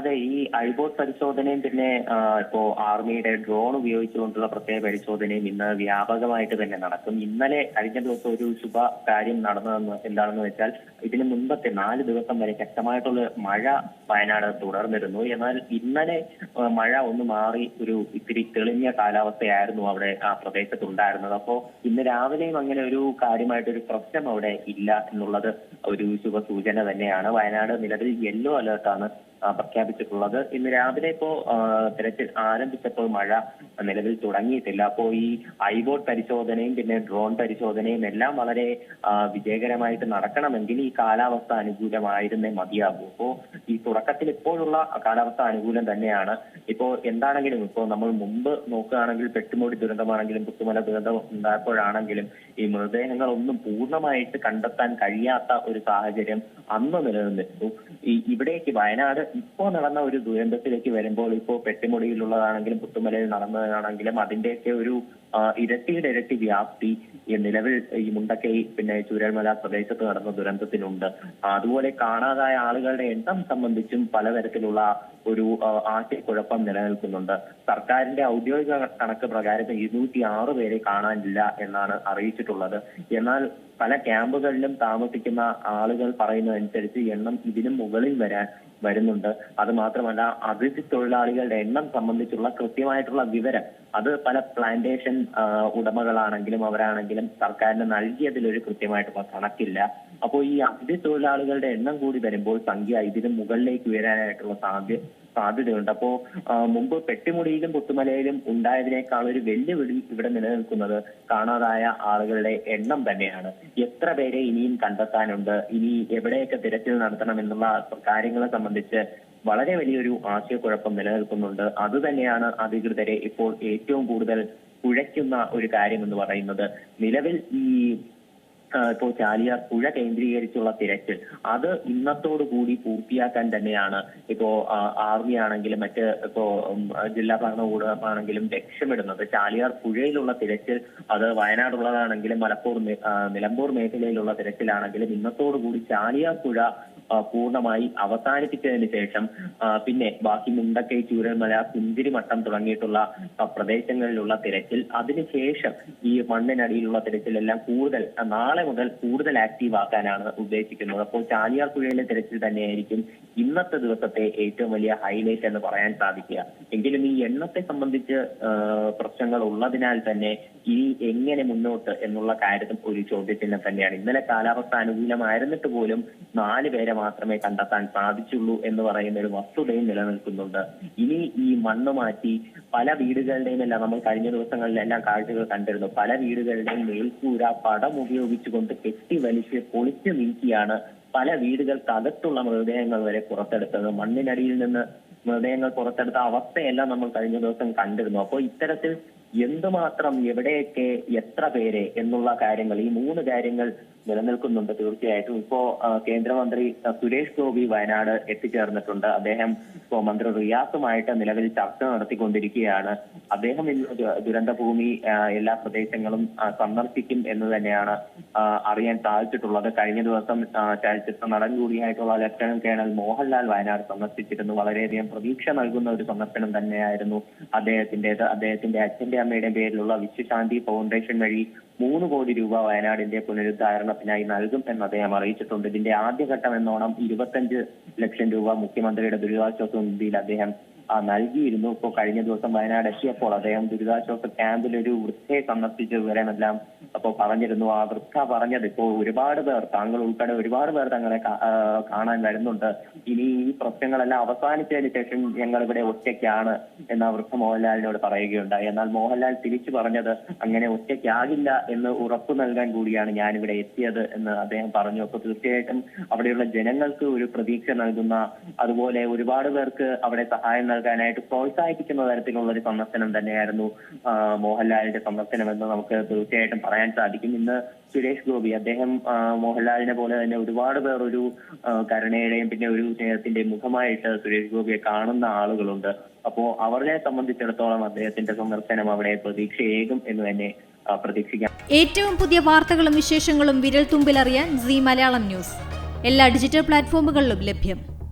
അതെ ഈ ഐബോട്ട് പരിശോധനയും പിന്നെ ഇപ്പോ ആർമിയുടെ ഡ്രോൺ ഉപയോഗിച്ചുകൊണ്ടുള്ള പ്രത്യേക പരിശോധനയും ഇന്ന് വ്യാപകമായിട്ട് തന്നെ നടക്കും. ഇന്നലെ കഴിഞ്ഞ ദിവസം ഒരു ശുഭ കാര്യം നടന്നതെന്ന് എന്താണെന്ന് വെച്ചാൽ ഇതിന് മുൻപത്തെ നാല് ദിവസം വരെ ശക്തമായിട്ടുള്ള മഴ വയനാട് തുടർന്നിരുന്നു. എന്നാൽ ഇന്നലെ മഴ ഒന്ന് മാറി ഒരു ഇത്തിരി തെളിഞ്ഞ കാലാവസ്ഥയായിരുന്നു അവിടെ ആ പ്രദേശത്ത് ഉണ്ടായിരുന്നത് അപ്പോ ഇന്ന് രാവിലെയും അങ്ങനെ ഒരു കാര്യമായിട്ട് ഒരു പ്രശ്നം അവിടെ ഇല്ല എന്നുള്ളത് ഒരു ശുഭ സൂചന തന്നെയാണ്. വയനാട് നിലവിൽ യെല്ലോ അലേർട്ടാണ് ആ, പ്രഖ്യാപിച്ചിട്ടുള്ളത് ഇന്ന് രാവിലെ ഇപ്പോ തിരച്ചിൽ ആരംഭിച്ചപ്പോൾ മഴ നിലവിൽ തുടങ്ങിയിട്ടില്ല. അപ്പോ ഈ ഐബോട്ട് പരിശോധനയും പിന്നെ ഡ്രോൺ പരിശോധനയും എല്ലാം വളരെ വിജയകരമായിട്ട് നടക്കണമെങ്കിൽ ഈ കാലാവസ്ഥ അനുകൂലമായിരുന്നേ മതിയാകൂ. അപ്പോ ഈ തുടക്കത്തിൽ ഇപ്പോഴുള്ള കാലാവസ്ഥ അനുകൂലം തന്നെയാണ്. ഇപ്പോ എന്താണെങ്കിലും ഇപ്പോ നമ്മൾ മുമ്പ് നോക്കുകയാണെങ്കിൽ പെട്ടുമൂടി ദുരന്തമാണെങ്കിലും പുത്തുമല ദുരന്തം ഉണ്ടായപ്പോഴാണെങ്കിലും ഈ മൃതദേഹങ്ങളൊന്നും പൂർണമായിട്ട് കണ്ടെത്താൻ കഴിയാത്ത ഒരു സാഹചര്യം അന്ന് നിലനിന്നിരുന്നു. ഇവിടേക്ക് വയനാട് ഇപ്പോ നടന്ന ഒരു ദുരന്തത്തിലേക്ക് വരുമ്പോൾ ഇപ്പോ പെട്ടിമുടിയിലുള്ളതാണെങ്കിലും പുത്തുമലയിൽ നടന്നതാണെങ്കിലും അതിന്റെയൊക്കെ ഒരു ഇരട്ടിയുടെ ഇരട്ടി വ്യാപ്തി നിലവിൽ ഈ മുണ്ടക്കൈ പിന്നെ ചൂരൽമല പ്രദേശത്ത് നടന്ന ദുരന്തത്തിനുണ്ട്. അതുപോലെ കാണാതായ ആളുകളുടെ എണ്ണം സംബന്ധിച്ചും പലതരത്തിലുള്ള ഒരു ആശയക്കുഴപ്പം നിലനിൽക്കുന്നുണ്ട്. സർക്കാരിന്റെ ഔദ്യോഗിക കണക്ക് പ്രകാരം ഇരുന്നൂറ്റി ആറ് പേരെ കാണാനില്ല എന്നാണ് അറിയിച്ചിട്ടുള്ളത്. എന്നാൽ പല ക്യാമ്പുകളിലും താമസിക്കുന്ന ആളുകൾ പറയുന്നതനുസരിച്ച് എണ്ണം ഇതിനും മുകളിൽ വരാൻ വരുന്നുണ്ട്. അത് മാത്രമല്ല അതിഥി തൊഴിലാളികളുടെ എണ്ണം സംബന്ധിച്ചുള്ള കൃത്യമായിട്ടുള്ള വിവരം അത് പല പ്ലാന്റേഷൻ ഉടമകളാണെങ്കിലും അവരാണെങ്കിലും സർക്കാരിന് നൽകിയതിൽ ഒരു കൃത്യമായിട്ടുള്ള കണക്കില്ല. അപ്പോൾ ഈ അതിഥി തൊഴിലാളികളുടെ എണ്ണം കൂടി വരുമ്പോൾ സംഖ്യ ഇതിന് മുകളിലേക്ക് ഉയരാനായിട്ടുള്ള സാധ്യ സാധ്യതയുണ്ട്. അപ്പോ മുമ്പ് പെട്ടിമുടിയിലും പുത്തുമലയിലും ഉണ്ടായതിനേക്കാൾ ഒരു വെല്ലുവിളി ഇവിടെ നിലനിൽക്കുന്നത് കാണാതായ ആളുകളുടെ എണ്ണം തന്നെയാണ്. എത്ര പേരെ ഇനിയും കണ്ടെത്താനുണ്ട് ഇനി എവിടെയൊക്കെ തിരച്ചിൽ നടത്തണം എന്നുള്ള കാര്യങ്ങളെ സംബന്ധിച്ച് വളരെ വലിയൊരു ആശയക്കുഴപ്പം നിലനിൽക്കുന്നുണ്ട്. അത് തന്നെയാണ് അധികൃതരെ ഇപ്പോൾ ഏറ്റവും കൂടുതൽ കുഴയ്ക്കുന്ന ഒരു കാര്യം എന്ന് പറയുന്നത് നിലവിൽ ഈ ഇപ്പോ ചാലിയാർ പുഴ കേന്ദ്രീകരിച്ചുള്ള തിരച്ചിൽ അത് ഇന്നത്തോടു കൂടി പൂർത്തിയാക്കാൻ തന്നെയാണ് ഇപ്പോ ആർമി ആണെങ്കിലും മറ്റ് ഇപ്പോ ജില്ലാ ഭരണകൂടമാണെങ്കിലും ലക്ഷ്യമിടുന്നത്. ചാലിയാർ പുഴയിലുള്ള തിരച്ചിൽ അത് വയനാടുള്ളതാണെങ്കിലും മലപ്പൂർ നിലമ്പൂർ മേഖലയിലുള്ള തിരച്ചിലാണെങ്കിലും ഇന്നത്തോടു കൂടി ചാലിയാർ പുഴ പൂർണമായി അവസാനിപ്പിച്ചതിന് ശേഷം പിന്നെ ബാക്കി മുണ്ടക്കൈ ചൂരൽമല കുന്തിരിമട്ടം തുടങ്ങിയിട്ടുള്ള പ്രദേശങ്ങളിലുള്ള തിരച്ചിൽ അതിനുശേഷം ഈ മണ്ണിനടിയിലുള്ള തിരച്ചിലെല്ലാം കൂടുതൽ നാളെ മുതൽ കൂടുതൽ ആക്റ്റീവ് ആക്കാനാണ് ഉദ്ദേശിക്കുന്നത്. അപ്പോൾ ചാലിയാർ പുഴയിലെ തിരച്ചിൽ തന്നെയായിരിക്കും ഇന്നത്തെ ദിവസത്തെ ഏറ്റവും വലിയ ഹൈലൈറ്റ് എന്ന് പറയാൻ സാധിക്കുക. എങ്കിലും ഈ എണ്ണത്തെ സംബന്ധിച്ച് പ്രശ്നങ്ങൾ ഉള്ളതിനാൽ തന്നെ ഇനി എങ്ങനെ മുന്നോട്ട് എന്നുള്ള കാര്യത്തിൽ ഒരു ചോദ്യചിഹ്നം തന്നെയാണ്. ഇന്നലെ കാലാവസ്ഥ അനുകൂലമായിരുന്നിട്ട് പോലും നാല് പേരെ മാത്രമേ കണ്ടെത്താൻ സാധിച്ചുള്ളൂ എന്ന് പറയുന്ന ഒരു വസ്തുതയും നിലനിൽക്കുന്നുണ്ട്. ഇനി ഈ മണ്ണ് മാറ്റി പല വീടുകളുടെയും എല്ലാം നമ്മൾ കഴിഞ്ഞ ദിവസങ്ങളിലെല്ലാം കാഴ്ചകൾ കണ്ടിരുന്നു. പല വീടുകളുടെയും മേൽക്കൂര പടം ഉപയോഗിച്ചുകൊണ്ട് കെട്ടി വലിച്ച് പൊളിച്ചു നീക്കിയാണ് പല വീടുകൾക്കകത്തുള്ള മൃതദേഹങ്ങൾ വരെ പുറത്തെടുത്തത്. മണ്ണിനടിയിൽ നിന്ന് മൃതദേഹങ്ങൾ പുറത്തെടുത്ത അവസ്ഥയെല്ലാം നമ്മൾ കഴിഞ്ഞ ദിവസം കണ്ടിരുന്നു. അപ്പോൾ ഇത്തരത്തിൽ എന്തുമാത്രം എവിടെയൊക്കെ എത്ര പേരെ എന്നുള്ള കാര്യങ്ങൾ ഈ മൂന്ന് കാര്യങ്ങൾ നിലനിൽക്കുന്നുണ്ട് തീർച്ചയായിട്ടും. ഇപ്പോ കേന്ദ്രമന്ത്രി സുരേഷ് ഗോപി വയനാട് എത്തിച്ചേർന്നിട്ടുണ്ട്. അദ്ദേഹം ഇപ്പോ മന്ത്രി റിയാസുമായിട്ട് നിലവിൽ ചർച്ച നടത്തിക്കൊണ്ടിരിക്കുകയാണ്. അദ്ദേഹം ഇന്ന് ദുരന്തഭൂമി എല്ലാ പ്രദേശങ്ങളും സന്ദർശിക്കും എന്ന് തന്നെയാണ് അറിയാൻ സാധിച്ചിട്ടുള്ളത്. കഴിഞ്ഞ ദിവസം ചലച്ചിത്ര നടൻ കൂടിയായിട്ടുള്ള ലഫ്റ്റനന്റ് കേണൽ മോഹൻലാൽ വയനാട് സന്ദർശിച്ചിരുന്നു. വളരെയധികം പ്രതീക്ഷ നൽകുന്ന ഒരു സന്ദർശനം തന്നെയായിരുന്നു അദ്ദേഹത്തിന്റേത് അദ്ദേഹത്തിന്റെ അച്ഛന്റെ അമ്മയുടെ പേരിലുള്ള വിശ്വശാന്തി ഫൗണ്ടേഷൻ വഴി മൂന്ന് കോടി രൂപ വയനാടിന്റെ പുനരുദ്ധാരണത്തിനായി നൽകും എന്ന് അദ്ദേഹം അറിയിച്ചിട്ടുണ്ട്. ഇതിന്റെ ആദ്യഘട്ടം എന്നോണം ഇരുപത്തഞ്ച് ലക്ഷം രൂപ മുഖ്യമന്ത്രിയുടെ ദുരിതാശ്വാസ നിധിയിൽ അദ്ദേഹം നൽകിയിരുന്നു. ഇപ്പോൾ കഴിഞ്ഞ ദിവസം വയനാട് എത്തിയപ്പോൾ അദ്ദേഹം ദുരിതാശ്വാസ ക്യാമ്പിൽ ഒരു വൃദ്ധയെ സന്ദർശിച്ച വിവരമെല്ലാം അപ്പോൾ പറഞ്ഞിരുന്നു. ആ വൃദ്ധ പറഞ്ഞത് ഇപ്പോൾ ഒരുപാട് പേർ താങ്കൾ ഉൾപ്പെടെ ഒരുപാട് പേർ തങ്ങളെ കാണാൻ വരുന്നുണ്ട്. ഇനി ഈ പ്രശ്നങ്ങളെല്ലാം അവസാനിച്ചതിന് ശേഷം ഞങ്ങൾ ഇവിടെ ഒറ്റയ്ക്കാണ് എന്ന് വൃദ്ധ മോഹൻലാലിനോട് പറയുകയുണ്ടായി. എന്നാൽ മോഹൻലാൽ തിരിച്ചു പറഞ്ഞത് അങ്ങനെ ഒറ്റയ്ക്കാകില്ല എന്ന് ഉറപ്പു നൽകാൻ കൂടിയാണ് ഞാൻ ഇവിടെ എത്തിയത് എന്ന് അദ്ദേഹം പറഞ്ഞു. അപ്പൊ തീർച്ചയായിട്ടും അവിടെയുള്ള ജനങ്ങൾക്ക് ഒരു പ്രതീക്ഷ നൽകുന്ന അതുപോലെ ഒരുപാട് പേർക്ക് അവിടെ സഹായം നൽകാനായിട്ട് പ്രോത്സാഹിപ്പിക്കുന്ന തരത്തിലുള്ള ഒരു സന്ദർശനം തന്നെയായിരുന്നു മോഹൻലാലിന്റെ സന്ദർശനം എന്ന് നമുക്ക് തീർച്ചയായിട്ടും പറയാൻ സാധിക്കും. ഇന്ന് സുരേഷ് ഗോപി അദ്ദേഹം മോഹൻലാലിനെ പോലെ തന്നെ ഒരുപാട് പേർ ഒരു കരുണയുടെയും പിന്നെ ഒരു സ്നേഹത്തിന്റെയും മുഖമായിട്ട് സുരേഷ് ഗോപിയെ കാണുന്ന ആളുകളുണ്ട്. അപ്പോ അവരെ സംബന്ധിച്ചിടത്തോളം അദ്ദേഹത്തിന്റെ സന്ദർശനം അവിടെ പ്രതീക്ഷയേകും എന്ന് തന്നെ പ്രതീക്ഷിക്കാം. ഏറ്റവും പുതിയ വാർത്തകളും വിശേഷങ്ങളും വിരൽ തുമ്പിലറിയാൻ സി മലയാളം ന്യൂസ്. എല്ലാ ഡിജിറ്റൽ പ്ലാറ്റ്ഫോമുകളിലും ലഭ്യം.